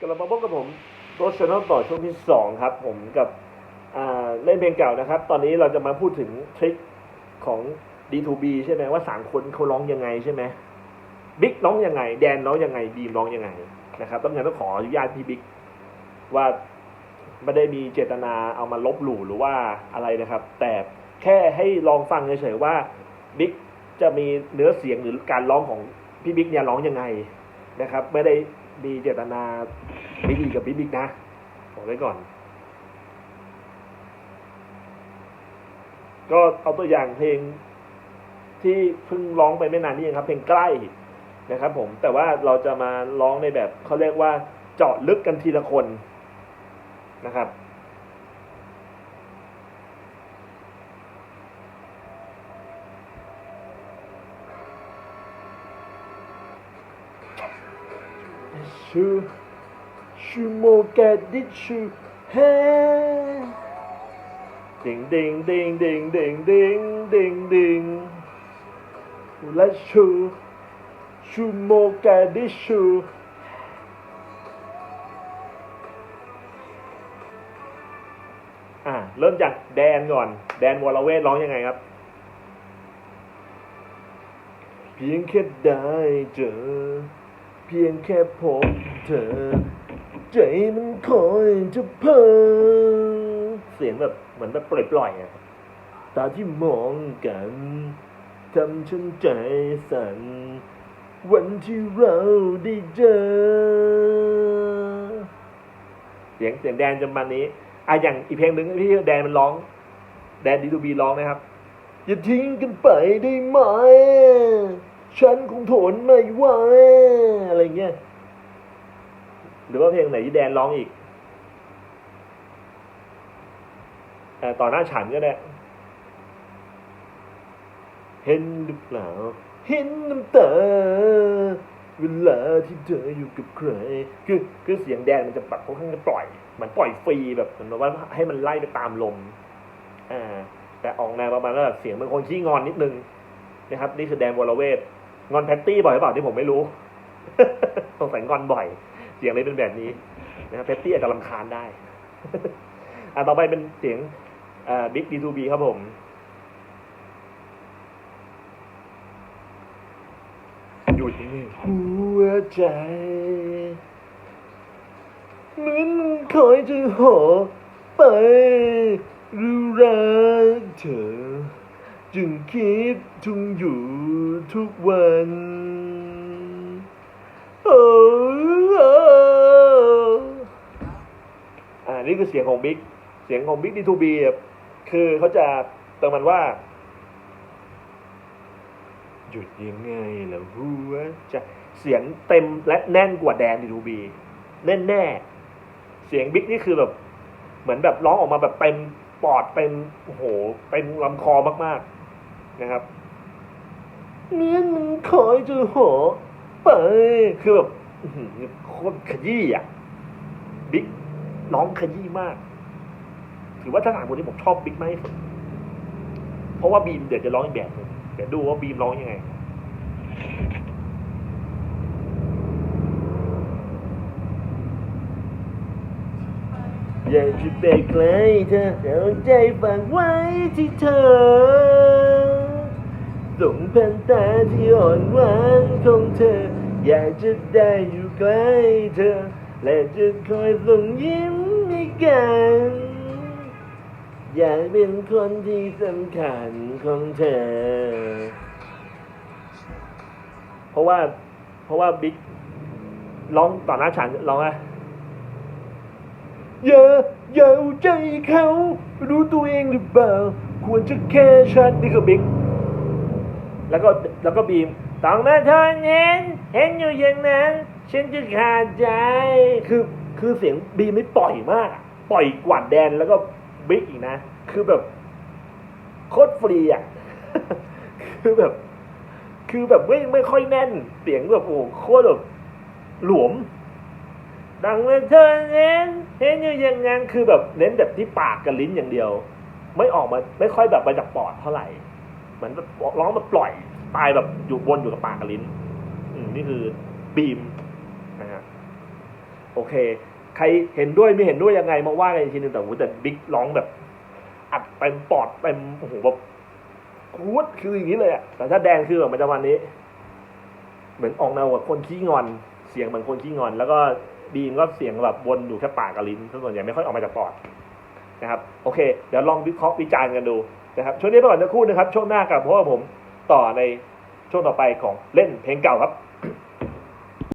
กลับมาพบกับผมโรชแนลต่อช่วงที่สองครับ ผมกับเล่นเพลงเก่านะครับ ตอนนี้เราจะมาพูดถึงทริคของ D2B ใช่ไหมว่าสามคนเขาร้องยังไงใช่ไหมบิ๊กร้องยังไง แดนร้องยังไงบีมร้องยังไงนะครับต้องงั้นต้องขออนุญาตพี่บิ๊กว่าไม่ได้มีเจตนาเอามาลบหลู่หรือว่าอะไรนะครับ แต่แค่ให้ลองฟังเฉยๆว่าบิ๊กจะมีเนื้อเสียงหรือการร้องของพี่บิ๊กเนี่ยร้องยังไงนะครับ ไม่ได้ มีเจตนาไม่ดีกับพี่บิ๊กนะบอกไว้ก่อน ก็เอาตัวอย่างเพลงที่เพิ่งร้องไปไม่นานนี้เองครับ เพลงใกล้นะครับ ผม แต่ว่าเราจะมาร้องในแบบเขาเรียกว่าเจาะลึกกันทีละคนนะครับ ชูชูโมแกดิชูเฮดิงดิงดิงดิงดิงดิงดิงดิงและชูชูโมแกดิชูอ่าเริ่มจากแดนก่อน แดนวรเวทร้องยังไงครับเพียงแค่ได้เจอ เพียงแค่พบ เธอ ใจมันคอยจะเพ้อเสียงแบบเหมือนแบบปล่อยๆอะตาที่มองกันทำฉันใจสั่นวันที่เราได้เจอ เสียงเสียงแดนจะประมาณนี้อะอย่างอีกเพลงหนึ่งที่แดนมันร้อง แดนดีทูบีร้องนะครับ อย่าทิ้งกันไปได้ไหม ฉันคงทนไม่ไหวอะไรเงี้ย หรือว่าเพลงไหนที่แดนร้องอีกเอ่ต่อหน้าฉันก็ได้ เห็นหรือเปล่า เห็นน้ำตาเวลาที่เธออยู่กับใครคือคือเสียงแดนมันจะแบบค่อนข้างจะปล่อย มันปล่อยฟรีแบบเหมือนว่าให้มันไล่ไปตามลม อ่า แต่ออกแนวประมาณว่าแบบเสียงเป็นคนขี้งอนนิดนึงนะครับ นี่คือแดนวรเวทงอนแพตตี้บ่อยหรือเปล่าที่ผมไม่รู้สงสัยงอนบ่อย เสียงเลยเป็นแบบนี้นะครับแพตตี้อาจจะรำคาญได้ อ่าต่อไปเป็นเสียงบิ๊กดีทูบีครับผมหยุดนี่หัวใจเหมือนมันคอยจะหอไปรู้รักเธอ จึงคิดทุงอยู่ทุกวัน นี่คือเสียงของบิ๊กเสียงของบิ๊กดีทูบีคือเขาจะประมาณว่า หยุดยังไงล่ะหัวใจะเสียงเต็มและแน่นกว่าแดนดีทูบีแน่แน่เสียงบิ๊กนี่คือแบบ เหมือนแบบร้องออกมาแบบเต็มปอดเต็มโอ้โหเต็มลำคอมากๆนะครับเนื้อมันคอยจะหอไปคือแบบโคตรขยี้อะ ร้องขยี้มาก ถือว่าถ้าถามคนที่ผมชอบบิ๊กมากที่สุดเพราะว่าบีมเดี๋ยวจะร้องอีกแบบหนึงเดี๋ยวดูว่าบีมร้องยังไงอยากจะไปใกลเธอเอาใจฝากไว้ที่เธอส่งพันตาที่อ่อนหวานของเธอ อยากจะได้อยู่ใกล้เธอ และจะคอยส่งยิ้มให้กัน อยากเป็นคนที่สำคัญของเธอ เพราะว่า เพราะว่าบิ๊กร้องต่อหน้าฉันร้องอะอย่าอย่าเอาใจเขา รู้ตัวเองหรือเปล่า ควรจะแค่ฉันนี่คือบิ๊ก แล้วก็แล้วก็บีมต้องมาทนเห็นเห็นอยู่อย่างนั้น ฉันจะขาดใจ คือคือเสียงบีมไม่ปล่อยมากอะปล่อยกว่าแดนแล้วก็บิ๊กอีกนะ คือแบบโคตรฟรีอะ คือแบบ คือแบบไม่ไม่ค่อยแน่น เสียงแบบโอ้โคตรแบบหลวม ดังเลยเธอเห็นเห็นอยู่อย่างนั้นคือแบบเน้นแบบที่ปากกับลิ้นอย่างเดียว ไม่ออกมาไม่ค่อยแบบมาจากปอดเท่าไหร่เหมือนแบบร้องแบบปล่อย ตายแบบอยู่บนอยู่กับปากกับลิ้น อืมนี่คือบีม นะฮะโอเค ใครเห็นด้วยไม่เห็นด้วยยังไงมาว่ากันอีกทีนึงแต่โหแต่บิ๊กร้องแบบ อัดเต็มปอดเต็มโอ้โหแบบคูดคืออย่างนี้เลยอะแต่ถ้าแดงคือแบบมันจะวันนี้ เหมือนออกแนวแบบคนขี้งอน เสียงเหมือนคนขี้งอน แล้วก็บีมก็เสียงแบบวนอยู่แค่ปากกับลิ้นส่วนใหญ่ไม่ค่อยออกมาจากปอดนะครับ โอเค เดี๋ยวลองวิเคราะห์วิจารณ์กันดูนะครับช่วงนี้ไปก่อนจะครู่นะครับ ช่วงหน้ากลับพราะว่าผมต่อในช่วงต่อไปของเล่นเพลงเก่าครับ